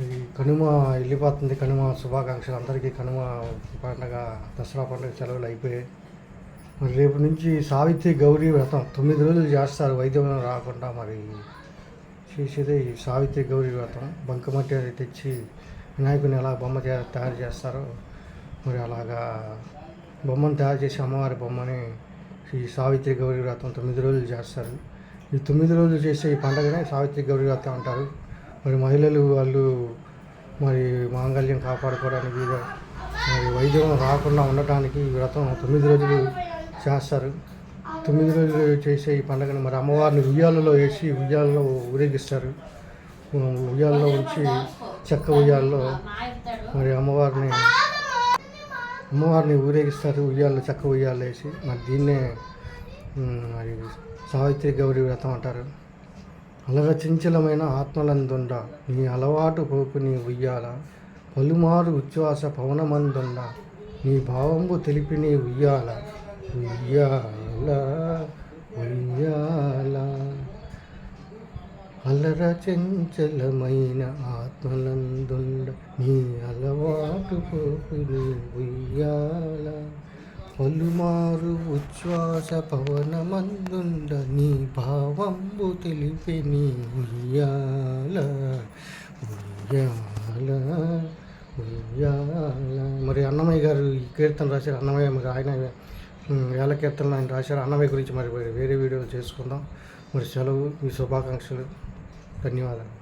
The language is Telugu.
ఈ కనుమ వెళ్ళిపోతుంది. కనుమ శుభాకాంక్షలు. అందరికీ కనుమ పండగ దసరా పండుగ సెలవులు అయిపోయాయి. మరి రేపు నుంచి సావిత్రి గౌరీ వ్రతం తొమ్మిది రోజులు చేస్తారు. వైద్యం రాకుండా మరి చేసేదే ఈ సావిత్రి గౌరీ వ్రతం. బంకమట్టి అది తెచ్చి వినాయకుని ఎలా బొమ్మ తయారు చేస్తారో మరి అలాగా బొమ్మను తయారు చేసి అమ్మవారి బొమ్మని ఈ సావిత్రి గౌరీ వ్రతం తొమ్మిది రోజులు చేస్తారు. ఈ తొమ్మిది రోజులు చేసే ఈ పండుగనే సావిత్రి గౌరీ వ్రతం అంటారు. మరి మహిళలు వాళ్ళు మరి మాంగళ్యం కాపాడుకోవడానికి మరి వైద్యం రాకుండా ఉండటానికి ఈ వ్రతం తొమ్మిది రోజులు చేస్తారు. తొమ్మిది రోజులు చేసే ఈ పండుగను మరి అమ్మవారిని ఉయ్యాలలో వేసి ఉయ్యాలలో ఊరేగిస్తారు. ఉయ్యాలలో ఉంచి చెక్క ఉయ్యాలలో మరి అమ్మవారిని అమ్మవారిని ఊరేగిస్తారు. ఉయ్యాల్లో చెక్క ఉయ్యాలు వేసి మరి దీన్నే మరి సావిత్రి గౌరీ వ్రతం అంటారు. అలగ చంచలమైన ఆత్మలందుండ. నీ అలవాటు పోకు నీ ఉయ్యాల. పలుమారు ఉచ్ఛ్వాస పవనమందుండ. నీ భావంబు తెలిపి నీ ఉయ్యాల. ఉయ్యాల ఉయ్యాల. అలర చంచలమైన ఆత్మలందుండ. నీ అలవాటు పోకు నీ ఉయ్యాల. పలుమారు ఉచ్ఛ్వాస పవనమందుండ నీ భావంబు తెలిపి నీ ఉయ్యాల ఉయ్యాల ఉయ్యాల. మరి అన్నమయ్య గారు ఈ కీర్తన రాశారు. అన్నమయ్య మరి ఆయన వేల కీర్తనలు ఆయన రాశారు. అన్నమయ్య గురించి మరి వేరే వీడియోలు చేసుకుందాం. మరి సెలవు మీ శుభాకాంక్షలు. ధన్యవాదాలు.